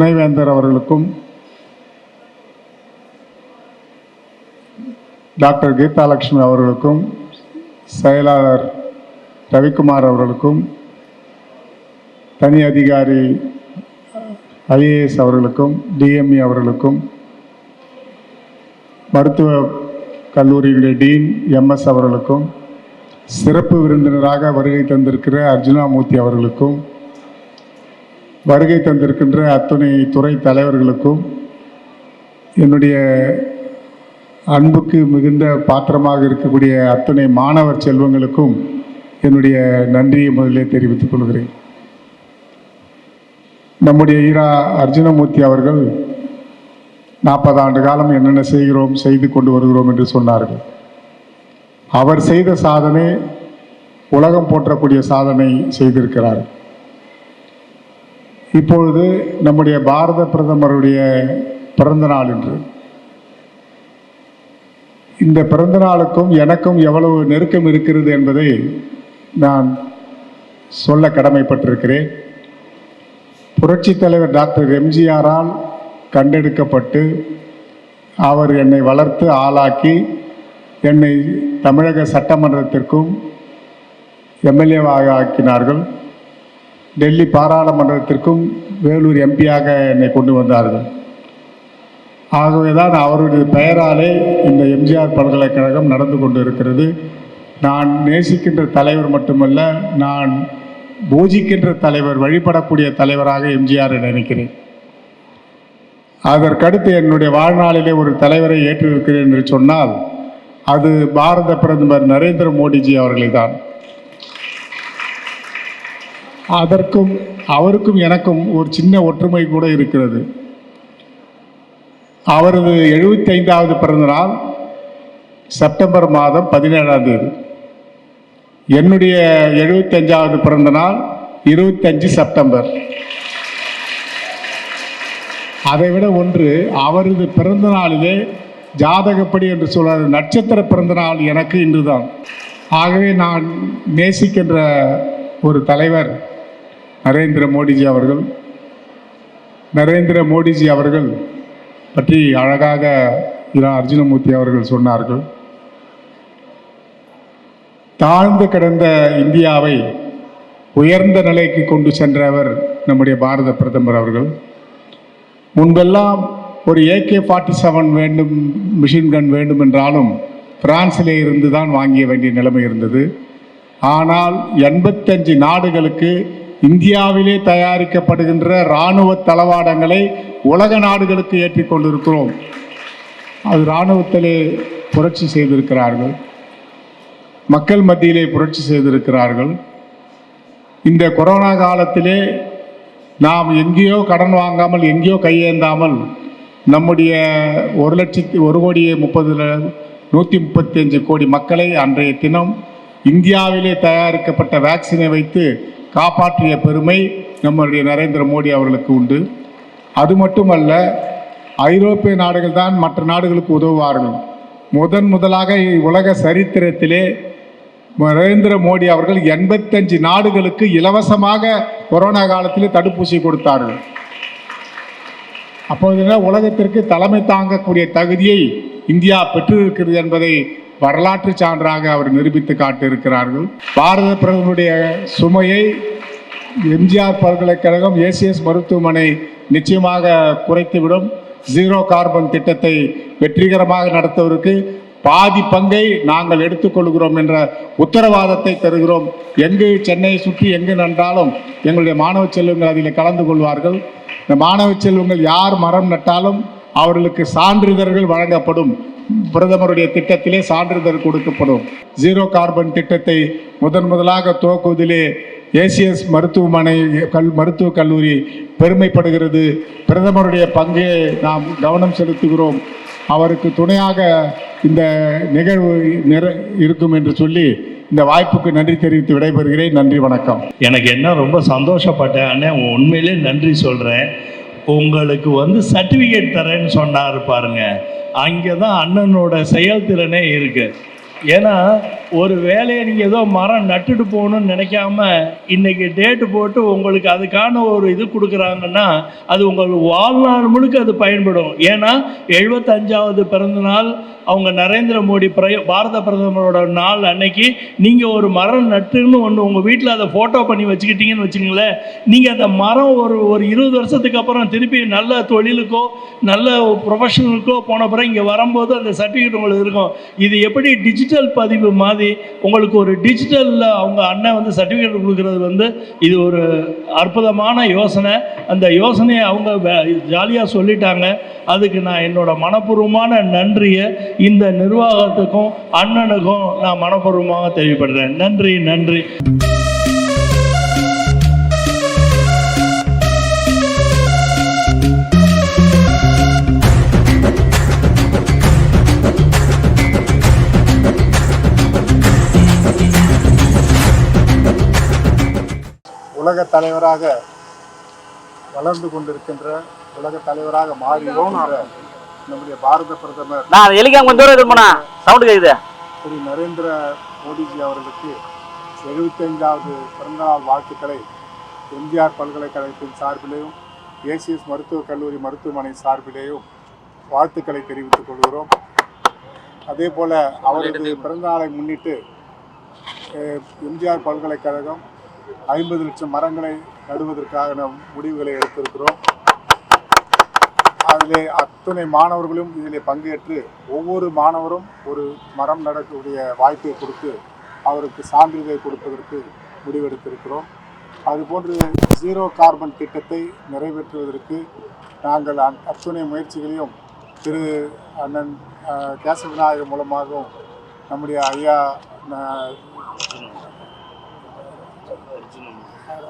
துணைவேந்தர் அவர்களுக்கும் டாக்டர் கீதாலட்சுமி அவர்களுக்கும் செயலாளர் ரவிக்குமார் அவர்களுக்கும் தனி அதிகாரி ஐஏஎஸ் அவர்களுக்கும் டிஎம்இ அவர்களுக்கும் மருத்துவ கல்லூரியுடைய டீன் எம்எஸ் அவர்களுக்கும் சிறப்பு விருந்தினராக வருகை தந்திருக்கிற அர்ஜுனாமூர்த்தி அவர்களுக்கும் வருகை தந்திருக்கின்ற அத்துணை துறை தலைவர்களுக்கும் என்னுடைய அன்புக்கு மிகுந்த பாத்திரமாக இருக்கக்கூடிய அத்துணை மாணவர் செல்வங்களுக்கும் என்னுடைய நன்றியை முதலே தெரிவித்துக் கொள்கிறேன். நம்முடைய ஈரா அர்ஜுனமூர்த்தி அவர்கள் நாற்பது ஆண்டு காலம் என்னென்ன செய்கிறோம் செய்து கொண்டு வருகிறோம் என்று சொன்னார்கள். அவர் செய்த சாதனை உலகம் போற்றக்கூடிய சாதனை செய்திருக்கிறார். இப்பொழுது நம்முடைய பாரத பிரதமருடைய பிறந்த நாள் என்று இந்த பிறந்த நாளுக்கும் எனக்கும் எவ்வளவு நெருக்கம் இருக்கிறது என்பதை நான் சொல்ல கடமைப்பட்டிருக்கிறேன். புரட்சித் தலைவர் டாக்டர் எம்ஜிஆரால் கண்டெடுக்கப்பட்டு அவர் என்னை வளர்த்து ஆளாக்கி என்னை தமிழக சட்டமன்றத்திற்கும் எம்எல்ஏவாக ஆக்கினார்கள். டெல்லி பாராளுமன்றத்திற்கும் வேலூர் எம்பியாக என்னை கொண்டு வந்தார்கள். ஆகவே தான் அவருடைய பெயராலே இந்த எம்ஜிஆர் பல்கலைக்கழகம் நடந்து கொண்டு இருக்கிறது நான் நேசிக்கின்ற தலைவர் மட்டுமல்ல நான் பூஜிக்கின்ற தலைவர் வழிபடக்கூடிய தலைவராக எம்ஜிஆர் நினைக்கிறேன். அதற்கடுத்து என்னுடைய வாழ்நாளிலே ஒரு தலைவரை ஏற்றிருக்கிறேன் என்று சொன்னால் அது பாரத பிரதமர் நரேந்திர மோடிஜி அவர்களை தான் அதற்கும் அவருக்கும் எனக்கும் ஒரு சின்ன ஒற்றுமை கூட இருக்கிறது. அவரது எழுபத்தி ஐந்தாவது பிறந்தநாள் செப்டம்பர் மாதம் பதினேழாம் தேதி. என்னுடைய எழுபத்தஞ்சாவது பிறந்த நாள் இருபத்தஞ்சு செப்டம்பர் அதைவிட ஒன்று அவரது பிறந்த நாளிலே ஜாதகப்படி என்று சொல்றாரு நட்சத்திர பிறந்த நாள் எனக்கு இன்றுதான். ஆகவே நான் நேசிக்கின்ற ஒரு தலைவர் நரேந்திர மோடிஜி அவர்கள் நரேந்திர மோடிஜி அவர்கள் பற்றி அழகாக இரா அர்ஜுனமூர்த்தி அவர்கள் சொன்னார்கள். தாழ்ந்து கிடந்த இந்தியாவை உயர்ந்த நிலைக்கு கொண்டு சென்றவர் நம்முடைய பாரத பிரதமர் அவர்கள். முன்பெல்லாம் ஒரு ஏகே ஃபார்ட்டி செவன் வேண்டும் மிஷின் கன் வேண்டும் என்றாலும் பிரான்சிலே இருந்து தான் வாங்கிய வேண்டிய நிலைமை இருந்தது. ஆனால் எண்பத்தஞ்சு நாடுகளுக்கு இந்தியாவிலே தயாரிக்கப்படுகின்ற இராணுவ தளவாடங்களை உலக நாடுகளுக்கு ஏற்றி கொண்டிருக்கிறோம் அது இராணுவத்திலே புரட்சி செய்திருக்கிறார்கள். மக்கள் மத்தியிலே புரட்சி செய்திருக்கிறார்கள். இந்த கொரோனா காலத்திலே நாம் எங்கேயோ கடன் வாங்காமல் எங்கேயோ கையேந்தாமல் நம்முடைய ஒரு லட்சத்தி ஒரு கோடியே முப்பது நூற்றி முப்பத்தி அஞ்சு கோடி மக்களை அன்றைய தினம் இந்தியாவிலே தயாரிக்கப்பட்ட வேக்சினை வைத்து காப்பாற்றிய பெருமை நம்முடைய நரேந்திர மோடி அவர்களுக்கு உண்டு. அது மட்டுமல்ல ஐரோப்பிய நாடுகள் தான் மற்ற நாடுகளுக்கு உதவுவார்கள். முதன் முதலாக உலக சரித்திரத்திலே நரேந்திர மோடி அவர்கள் எண்பத்தஞ்சு நாடுகளுக்கு இலவசமாக கொரோனா காலத்திலே தடுப்பூசி கொடுத்தார்கள். அப்போது உலகத்திற்கு தலைமை தாங்கக்கூடிய தகுதியை இந்தியா பெற்றிருக்கிறது என்பதை வரலாற்று சான்றாக அவர் நிரூபித்து காட்டியிருக்கிறார்கள். பாரத பிரதமருடைய சுமையை எம்ஜிஆர் பல்கலைக்கழகம் ஏசிஎஸ் மருத்துவமனை நிச்சயமாக குறைத்துவிடும். ஜீரோ கார்பன் திட்டத்தை வெற்றிகரமாக நடத்துவதற்கு பாதி பங்கை நாங்கள் எடுத்துக்கொள்கிறோம் என்ற உத்தரவாதத்தை தருகிறோம். எங்கு சென்னையை சுற்றி எங்கு நன்றாலும் எங்களுடைய மாணவ செல்வங்கள் அதில் கலந்து கொள்வார்கள். இந்த மாணவ செல்வங்கள் யார் மரம் நட்டாலும் அவர்களுக்கு சான்றிதழ்கள் வழங்கப்படும். பிரதமருடைய திட்டத்திலே சான்றிதழ் கொடுக்கப்படும். ஜீரோ கார்பன் திட்டத்தை முதன் முதலாக துவக்குவதிலே ஏசிஎஸ் மருத்துவமனை கல் மருத்துவக் கல்லூரி பெருமைப்படுகிறது. பிரதமருடைய பங்கை நாம் கவனம் செலுத்துகிறோம். அவருக்கு துணையாக இந்த நிகழ்வு நிற இருக்கும் என்று சொல்லி இந்த வாய்ப்புக்கு நன்றி தெரிவித்து விடைபெறுகிறேன். நன்றி வணக்கம். எனக்கு என்ன ரொம்ப சந்தோஷப்பட்டேன் உண்மையிலே நன்றி சொல்கிறேன் உங்களுக்கு வந்து சர்டிஃபிகேட் தரேன்னு சொன்னார் பாருங்க. அங்கே தான் அண்ணனோட செயல்திறனே இருக்குது ஏன்னா ஒரு வேலையை நீங்கள் ஏதோ மரம் நட்டுட்டு போகணும்னு நினைக்காம இன்றைக்கி டேட்டு போட்டு உங்களுக்கு அதுக்கான ஒரு இது கொடுக்குறாங்கன்னா அது உங்களுக்கு வாழ்நாள் முழுக்க அது பயன்படும். ஏன்னா எழுபத்தஞ்சாவது பிறந்தநாள் அவங்க நரேந்திர மோடி பிர பாரத பிரதமரோட நாள் அன்னைக்கு நீங்கள் ஒரு மரம் நட்டுன்னு ஒன்று உங்கள் வீட்டில் அதை ஃபோட்டோ பண்ணி வச்சுக்கிட்டீங்கன்னு வச்சுங்களேன் நீங்கள் அந்த மரம் ஒரு ஒரு இருபது வருஷத்துக்கு அப்புறம் திருப்பி நல்ல தொழிலுக்கோ நல்ல ப்ரொஃபஷனலுக்கோ போன பிறகு இங்கே வரும்போது அந்த சர்டிஃபிகேட் உங்களுக்கு இருக்கும். இது எப்படி டிஜிட்டல் டிஜிட்டல் பதிவு மாதிரி உங்களுக்கு ஒரு டிஜிட்டலில் அவங்க அண்ணன் வந்து சர்டிஃபிகேட் கொடுக்குறது வந்து இது ஒரு அற்புதமான யோசனை. அந்த யோசனையை அவங்க ஜாலியாக சொல்லிட்டாங்க. அதுக்கு நான் என்னோட மனப்பூர்வமான நன்றியை இந்த நிர்வாகத்துக்கும் அண்ணனுக்கும் நான் மனப்பூர்வமாக தெரிவிப்படுறேன் நன்றி நன்றி. உலக தலைவராக வளர்ந்து கொண்டிருக்கின்ற உலக தலைவராக மாறியோம் நம்முடைய பாரத பிரதமர் நான் அது எலிக்காம கொஞ்சம் தூரம் இது போனா சவுண்டு கேக்குது. திரு நரேந்திர மோடிஜி அவர்களுக்கு எழுபத்தைந்தாவது பிறந்தநாள் வாழ்த்துக்களை எம்ஜிஆர் பல்கலைக்கழகத்தின் சார்பிலேயும் ஏசிஎஸ் மருத்துவக் கல்லூரி மருத்துவமனை சார்பிலேயும் வாழ்த்துக்களை தெரிவித்துக் கொள்கிறோம். அதே போல அவரது பிறந்தநாளை முன்னிட்டு எம்ஜிஆர் பல்கலைக்கழகம் ஐம்பது லட்சம் மரங்களை நடுவதற்கான முடிவுகளை எடுத்திருக்கிறோம். அதிலே அத்தனை மாணவர்களும் இதிலே பங்கேற்று ஒவ்வொரு மாணவரும் ஒரு மரம் நடக்கக்கூடிய வாய்ப்பை கொடுத்து அவருக்கு சான்றிதழ் கொடுப்பதற்கு முடிவெடுத்திருக்கிறோம். அதுபோன்று ஜீரோ கார்பன் திட்டத்தை நிறைவேற்றுவதற்கு நாங்கள் அந் அத்துணை முயற்சிகளையும் திரு அண்ணன் அஹ், விநாயகர் மூலமாகவும் நம்முடைய ஐயா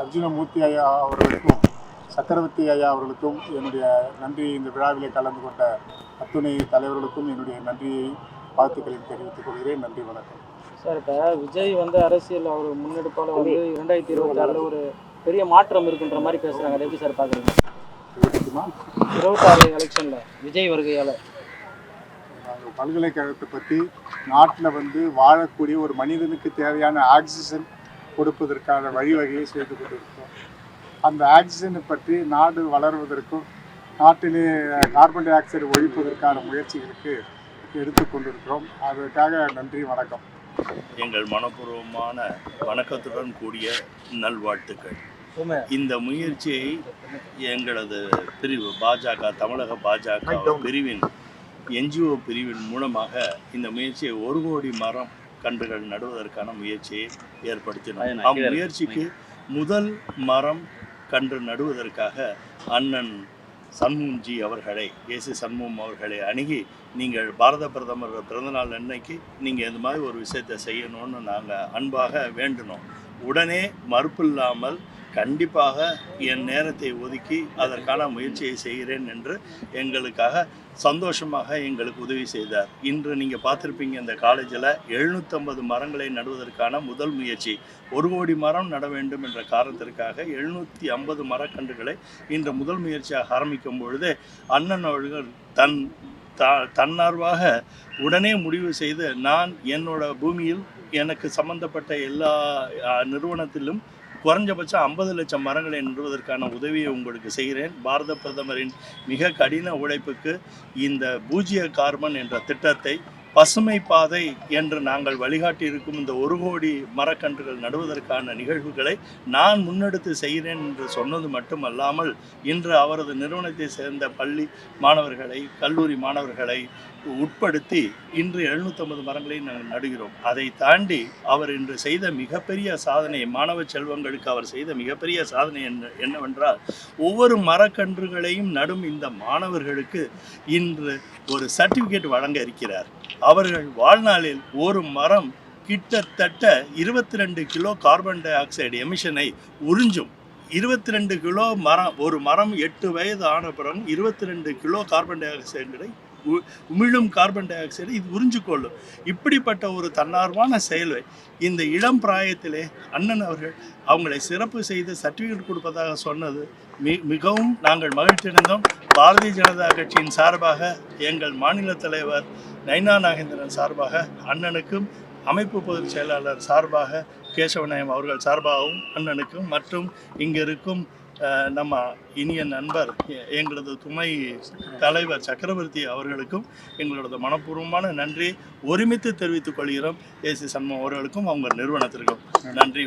அர்ஜுனமூர்த்தி. ஐயா அவர்களுக்கும் சக்கரவர்த்தி ஐயா அவர்களுக்கும் என்னுடைய நன்றியை இந்த விழாவிலே கலந்து கொண்ட அத்துணை தலைவர்களுக்கும் என்னுடைய நன்றியை வாழ்த்துக்களையும் தெரிவித்துக் கொள்கிறேன். நன்றி வணக்கம். சார் இப்போ விஜய் வந்து அரசியல் அவர் முன்னெடுப்பால் வந்து இரண்டாயிரத்தி இருபத்தி ஆறில் ஒரு பெரிய மாற்றம் இருக்குன்ற மாதிரி பேசுகிறாங்க அதை எப்படி சார் பார்க்குறீங்க இருபத்தாறு எலெக்ஷனில் விஜய் வருகையால். பல்கலைக்கழகத்தை பற்றி நாட்டில் வந்து வாழக்கூடிய ஒரு மனிதனுக்கு தேவையான ஆக்சிஜன் கொடுப்பதற்கான வழிவகையை செய்து கொண்டிருக்கிறோம். அந்த ஆக்சிஜனை பற்றி நாடு வளர்வதற்கும் நாட்டிலே கார்பன் டை ஆக்சைடு ஒழிப்பதற்கான முயற்சிகளுக்கு எடுத்துக்கொண்டிருக்கிறோம் அதற்காக நன்றி வணக்கம். எங்கள் மனப்பூர்வமான வணக்கத்துடன் கூடிய நல்வாழ்த்துக்கள். இந்த முயற்சியை எங்களது பிரிவு பாஜக தமிழக பாஜக பிரிவின் என்ஜிஓ பிரிவின் மூலமாக இந்த முயற்சியை ஒரு கோடி மரம் கன்றுகள் நடுவதற்கான முயற்சியை ஏற்படுத்தினோம். அம்முயற்சிக்கு முதல் மரம் கன்று நடுவதற்காக அண்ணன் சண்முகம்ஜி அவர்களை ஏசி சண்முகம் அவர்களை அணுகி நீங்கள் பாரத பிரதமர் பிறந்தநாள் அன்னைக்கு நீங்கள் இந்த மாதிரி ஒரு விஷயத்தை செய்யணும்னு நாங்கள் அன்பாக வேண்டினோம். உடனே மறுப்பில்லாமல் கண்டிப்பாக என் நேரத்தை ஒதுக்கி அதற்கான முயற்சியை செய்கிறேன் என்று எங்களுக்காக சந்தோஷமாக எங்களுக்கு உதவி செய்தார். இன்று நீங்கள் பார்த்துருப்பீங்க இந்த காலேஜில் எழுநூற்றம்பது மரங்களை நடுவதற்கான முதல் முயற்சி. ஒரு கோடி மரம் நட வேண்டும் என்ற காரணத்திற்காக எழுநூற்றி ஐம்பது மரக்கன்றுகளை இன்று முதல் முயற்சியாக ஆரம்பிக்கும் பொழுது அண்ணன் அவர்கள் தன் த தன்னார்வாக உடனே முடிவு செய்து நான் என்னோட பூமியில் எனக்கு சம்பந்தப்பட்ட எல்லா நிறுவனத்திலும் குறைஞ்சபட்சம் ஐம்பது லட்சம் மரங்களை நடுவதற்கான உதவியை உங்களுக்கு செய்கிறேன். பாரத பிரதமரின் மிக கடின உழைப்புக்கு இந்த பூஜ்ய கார்பன் என்ற திட்டத்தை பசுமை பாதை என்று நாங்கள் வழிகாட்டி இருக்கும் இந்த ஒரு கோடி மரக்கன்றுகள் நடுவதற்கான நிகழ்வுகளை நான் முன்னெடுத்து செய்கிறேன் என்று சொன்னது மட்டுமல்லாமல் இன்று அவரது நிறுவனத்தை சேர்ந்த பள்ளி மாணவர்களை கல்லூரி மாணவர்களை உட்படுத்தி இன்று 750 மரங்களை நாங்கள் நடுகிறோம். அதை தாண்டி அவர் இன்று செய்த மிகப்பெரிய சாதனை மாணவ செல்வங்களுக்கு அவர் செய்த மிகப்பெரிய சாதனை என்ன என்னவென்றால் ஒவ்வொரு மரக்கன்றுகளையும் நடும் இந்த மாணவர்களுக்கு இன்று ஒரு சர்டிபிகேட் வழங்க இருக்கிறார். அவர்கள் வாழ்நாளில் ஒரு மரம் கிட்டத்தட்ட இருபத்தி ரெண்டு கிலோ கார்பன் டை ஆக்சைடு எமிஷனை உறிஞ்சும். இருபத்தி ரெண்டு கிலோ மரம் ஒரு மரம் எட்டு வயது ஆன பிறகு இருபத்தி ரெண்டு கிலோ கார்பன் டை ஆக்சைடை உமிழும் கார்பன் டை ஆக்சைடு இது உறிஞ்சிக்கொள்ளும். இப்படிப்பட்ட ஒரு தன்னார்வமான செயலை இந்த இளம் பிராயத்திலே அண்ணன் அவர்கள் அவங்களை சிறப்பு செய்து சர்டிஃபிகேட் கொடுப்பதாக சொன்னது மி மிகவும் நாங்கள் மகிழ்ச்சியடைந்தோம் பாரதிய ஜனதா கட்சியின் சார்பாக எங்கள் மாநில தலைவர் நைனா நாகேந்திரன் சார்பாக அண்ணனுக்கும் அமைப்பு பொதுச் செயலாளர் சார்பாக கேசவநாயம் அவர்கள் சார்பாகவும் அண்ணனுக்கும் மற்றும் இங்கிருக்கும் நம்ம இனிய நண்பர் எங்களது துணை தலைவர் சக்கரவர்த்தி அவர்களுக்கும் எங்களோட மனப்பூர்வமான நன்றி. ஒருமித்து தெரிவித்துக் கொள்கிறோம். ஏசி சண்முகம் அவர்களுக்கும் அவங்க நிறுவனத்திற்கும். நன்றி